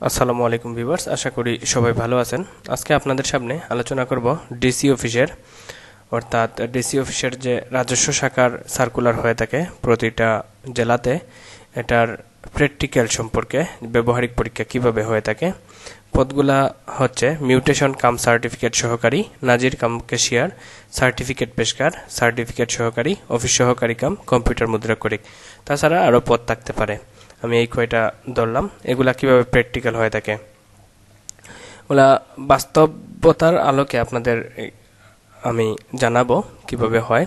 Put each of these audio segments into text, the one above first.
আসসালামু আলাইকুম ভিভার্স আশা করি সবাই ভালো আছেন। আজকে আপনাদের সামনে আলোচনা করব ডিসি অফিসের, অর্থাৎ ডিসি অফিসের যে রাজস্ব শাখার সার্কুলার হয়ে থাকে প্রতিটা জেলাতে, এটার প্র্যাকটিক্যাল সম্পর্কে, ব্যবহারিক পরীক্ষা কীভাবে হয়ে থাকে, পদগুলা হচ্ছে মিউটেশন কাম সার্টিফিকেট সহকারী, নাজির কাম ক্যাশিয়ার সার্টিফিকেট পেশকার সার্টিফিকেট সহকারী অফিস সহকারী কাম কম্পিউটার মুদ্রাক্ষরিক। তাছাড়া আরও পদ থাকতে পারে। আমি এই কয়টা ধরলাম। এগুলা কীভাবে প্র্যাকটিক্যাল হয়ে থাকে? ওগুলা বাস্তবতার আলোকে আপনাদের আমি জানাব কীভাবে হয়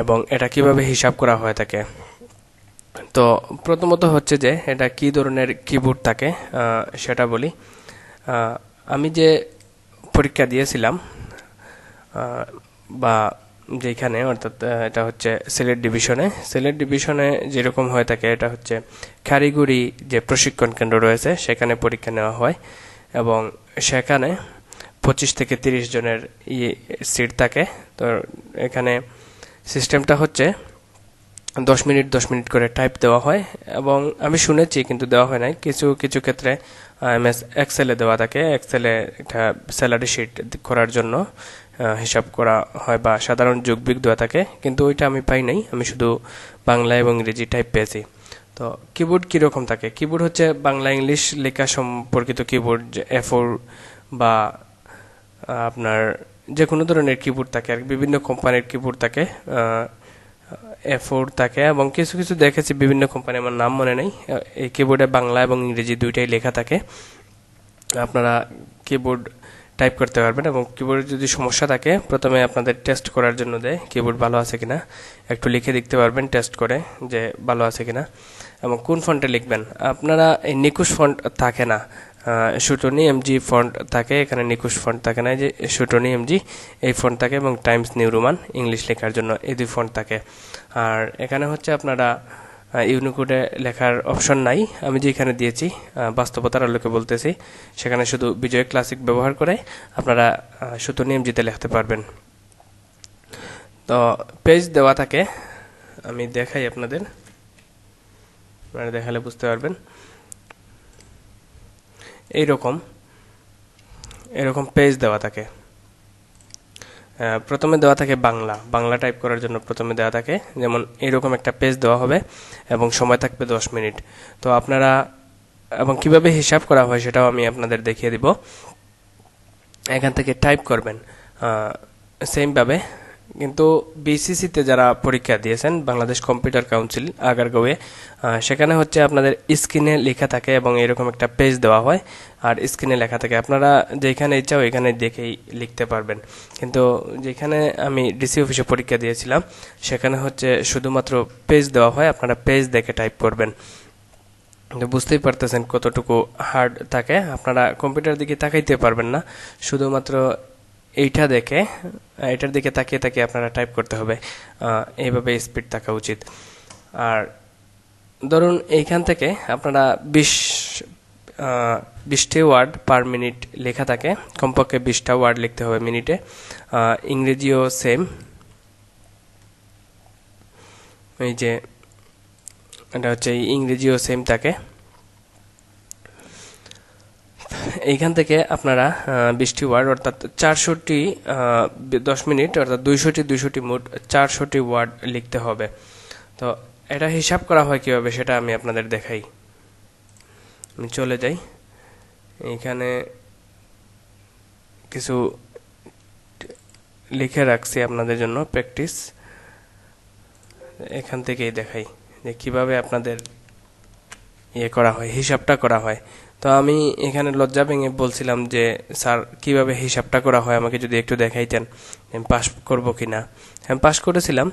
এবং এটা কীভাবে হিসাব করা হয়ে থাকে। তো প্রথমত হচ্ছে যে এটা কি ধরনের কিবোর্ড থাকে সেটা বলি। আমি যে পরীক্ষা দিয়েছিলাম বা যেখানে, অর্থাৎ এটা হচ্ছে সিলেট ডিভিশনে। সিলেট ডিভিশনে যেরকম হয়ে থাকে, এটা হচ্ছে কারিগরি যে প্রশিক্ষণ কেন্দ্র রয়েছে, সেখানে পরীক্ষা নেওয়া হয় এবং সেখানে পঁচিশ থেকে তিরিশ জনের সিট থাকে। তো এখানে সিস্টেমটা হচ্ছে দশ মিনিট দশ মিনিট করে টাইপ দেওয়া হয় এবং আমি শুনেছি কিন্তু দেওয়া হয় নাই। কিছু কিছু ক্ষেত্রে এম এস এক্সেলে দেওয়া থাকে। এক্সেলে একটা স্যালারি শিট করার জন্য। হিসাব করা হয় বা সাধারণ যোগবিগ দেওয়া থাকে, কিন্তু ওইটা আমি পাই নাই। আমি শুধু বাংলা এবং ইংরেজি টাইপ পেয়েছি। তো কিবোর্ড কীরকম থাকে? কিবোর্ড হচ্ছে বাংলা ইংলিশ লেখা সম্পর্কিত কিবোর্ড এফোর বা আপনার যে কোনো ধরনের কিবোর্ড থাকে আর বিভিন্ন কোম্পানির কিবোর্ড থাকে এফোর থাকে এবং কিছু কিছু দেখেছি বিভিন্ন কোম্পানি আমার নাম মনে নেই। এই কিবোর্ডে বাংলা এবং ইংরেজি দুইটাই লেখা থাকে। আপনারা কিবোর্ড টাইপ করতে পারবেন এবং কিবোর্ডে যদি সমস্যা থাকে, প্রথমে আপনাদের টেস্ট করার জন্য দেয় কিবোর্ড ভালো আছে কিনা। একটু লিখে দেখতে পারবেন টেস্ট করে যে ভালো আছে কিনা। এবং কোন ফন্টে লিখবেন? আপনারা এই নিকুশ ফন্ট থাকে না। শুটনি এমজি ফন্ট থাকে, এখানে নিকুশ ফন্ট থাকে না যে শুটনি এমজি এই ফন্ট থাকে এবং টাইমস নিউ রোমান ইংলিশ লেখার জন্য এই দুই ফন্ট থাকে। আর এখানে হচ্ছে আপনারা ইউনিকোডে লেখার অপশন নাই। আমি যে এখানে দিয়েছি বাস্তবতার আলোকে বলতেছি, সেখানে শুধু বিজয় ক্লাসিক ব্যবহার করে আপনারা সুতো জিতে লিখতে পারবেন। তো পেজ দেওয়া থাকে, আমি দেখাই আপনাদের। আপনারা দেখালে বুঝতে পারবেন। এইরকম, এরকম পেজ দেওয়া থাকে। প্রথমে দেওয়া থাকে বাংলা। বাংলা টাইপ করার জন্য প্রথমে দেওয়া থাকে, যেমন এরকম একটা পেজ দেওয়া হবে এবং সময় থাকবে দশ মিনিট। তো আপনারা, এবং কীভাবে হিসাব করা হয় সেটাও আমি আপনাদের দেখিয়ে দিব। এখান থেকে টাইপ করবেন। সেমভাবে কিন্তু বিসিসিতে যারা পরীক্ষা দিয়েছেন, বাংলাদেশ কম্পিউটার কাউন্সিল আগারগাঁওয়ে সেখানে হচ্ছে আপনাদের স্ক্রিনে লেখা থাকে এবং এরকম একটা পেজ দেওয়া হয়। আর স্ক্রিনে লেখা থাকে। আপনারা যেখানে ইচ্ছা ওইখানে দেখেই লিখতে পারবেন। কিন্তু যেখানে আমি ডিসি অফিসে পরীক্ষা দিয়েছিলাম, সেখানে হচ্ছে শুধুমাত্র পেজ দেওয়া হয়। আপনারা পেজ দেখে টাইপ করবেন। বুঝতেই পারতেছেন কতটুকু হার্ড থাকে। আপনারা কম্পিউটার দিকে তাকাইতে পারবেন না। শুধুমাত্র এইটা দেখে, এটার দিকে তাকিয়ে তাকিয়ে আপনারা টাইপ করতে হবে। এইভাবে স্পিড থাকা উচিত। আর ধরুন এইখান থেকে আপনারা বিশ বিশটি ওয়ার্ড পার মিনিট লেখা থাকে। কমপক্ষে বিশটা ওয়ার্ড লিখতে হবে মিনিটে ইংরেজিও সেম এই যে, এটা হচ্ছে ইংরেজিও সেম থাকে। এইখান থেকে আপনারা বিশটি ওয়ার্ড, অর্থাৎ চারশোটি দশ মিনিট, অর্থাৎ দুইশোটি দুইশোটি মোট চারশোটি ওয়ার্ড লিখতে হবে। তো এটা হিসাব করা হয় কীভাবে সেটা আমি আপনাদের দেখাই। আমি চলে যাই। এইখানে কিছু লিখে রাখছি আপনাদের জন্য, প্র্যাকটিস। এখান থেকেই দেখাই যে কীভাবে আপনাদের ইয়ে করা হয়, হিসাবটা করা হয়। তো আমি এখানে লজ্জা ভেঙে বলছিলাম যে, স্যার, কীভাবে হিসাবটা করা হয়? আমাকে যদি একটু দেখাইতেন, আমি পাস করব কি না আমি পাস করেছিলাম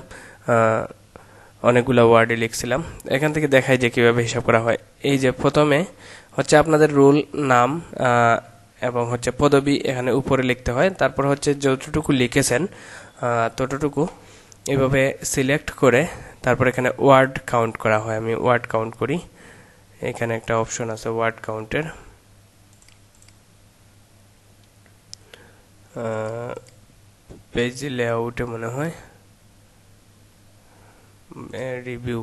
অনেকগুলো ওয়ার্ডে লিখছিলাম। এখান থেকে দেখাই যে কীভাবে হিসাব করা হয়। এই যে প্রথমে হচ্ছে আপনাদের রুল, নাম এবং হচ্ছে পদবি এখানে উপরে লিখতে হয়। তারপর হচ্ছে যতটুকু লিখেছেন ততটুকু এভাবে সিলেক্ট করে তারপর এখানে ওয়ার্ড কাউন্ট করা হয়। আমি ওয়ার্ড কাউন্ট করি। এখানে একটা অপশন আছে ওয়ার্ড কাউন্টের পেজ লেআউটে মনে হয় রিভিউ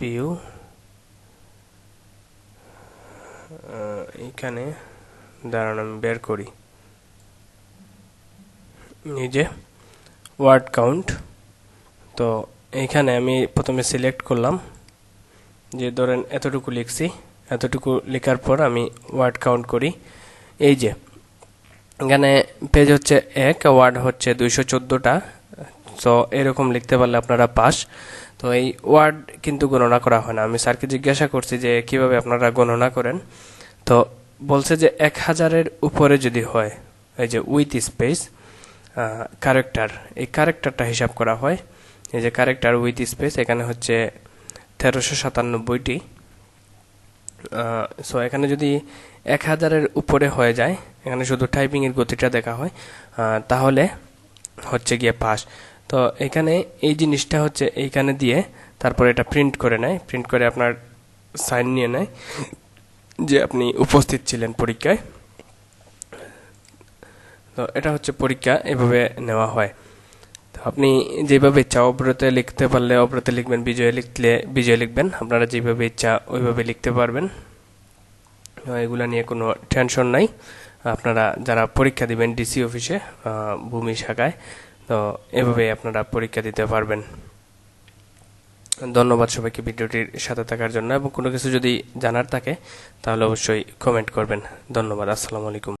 ভিউ এখানে দাঁড়ান, আমি বের করি। এই যে ওয়ার্ড কাউন্ট তো এইখানে আমি প্রথমে সিলেক্ট করলাম, যে ধরেন এতটুকু লিখছি, এতটুকু লেখার পর আমি ওয়ার্ড কাউন্ট করি। এই যে, এখানে পেজ হচ্ছে এক ওয়ার্ড হচ্ছে দুইশো চোদ্দোটা। তো এরকম লিখতে পারলে আপনারা পাস। তো এই ওয়ার্ড কিন্তু গণনা করা হয় না। আমি স্যারকে জিজ্ঞাসা করছি যে কীভাবে আপনারা গণনা করেন। তো বলছে যে এক হাজারের উপরে যদি হয়, এই যে উইথ স্পেস ক্যারেক্টার এই ক্যারেক্টারটা হিসাব করা হয়। এই যে ক্যারেক্টার উইথ স্পেস এখানে হচ্ছে তেরোশো সাতানব্বইটি। সো এখানে যদি এক হাজারের উপরে হয়ে যায়, এখানে শুধু টাইপিংয়ের গতিটা দেখা হয় তাহলে হচ্ছে গিয়ে পাস তো এখানে এই জিনিসটা হচ্ছে এইখানে দিয়ে তারপরে এটা প্রিন্ট করে নেয়। প্রিন্ট করে আপনার সাইন নিয়ে নেয় যে আপনি উপস্থিত ছিলেন পরীক্ষায়। তো এটা হচ্ছে পরীক্ষা, এভাবে নেওয়া হয়। আপনি যেভাবে ইচ্ছা অব্রতে লিখতে পারলে, অব্রতে লিখবেন, বিজয়ে লিখলে, বিজয় লিখবেন, আপনারা যেভাবে ইচ্ছা ওইভাবে লিখতে পারবেন। এগুলা নিয়ে কোনো টেনশন নাই। আপনারা যারা পরীক্ষা দিবেন ডিসি অফিসে ভূমি শাখায়, তো এভাবে আপনারা পরীক্ষা দিতে পারবেন। ধন্যবাদ সবাইকে ভিডিওটির সাথে থাকার জন্য। এবং কোনো কিছু যদি জানার থাকে, তাহলে অবশ্যই কমেন্ট করবেন। ধন্যবাদ, আসসালামু আলাইকুম।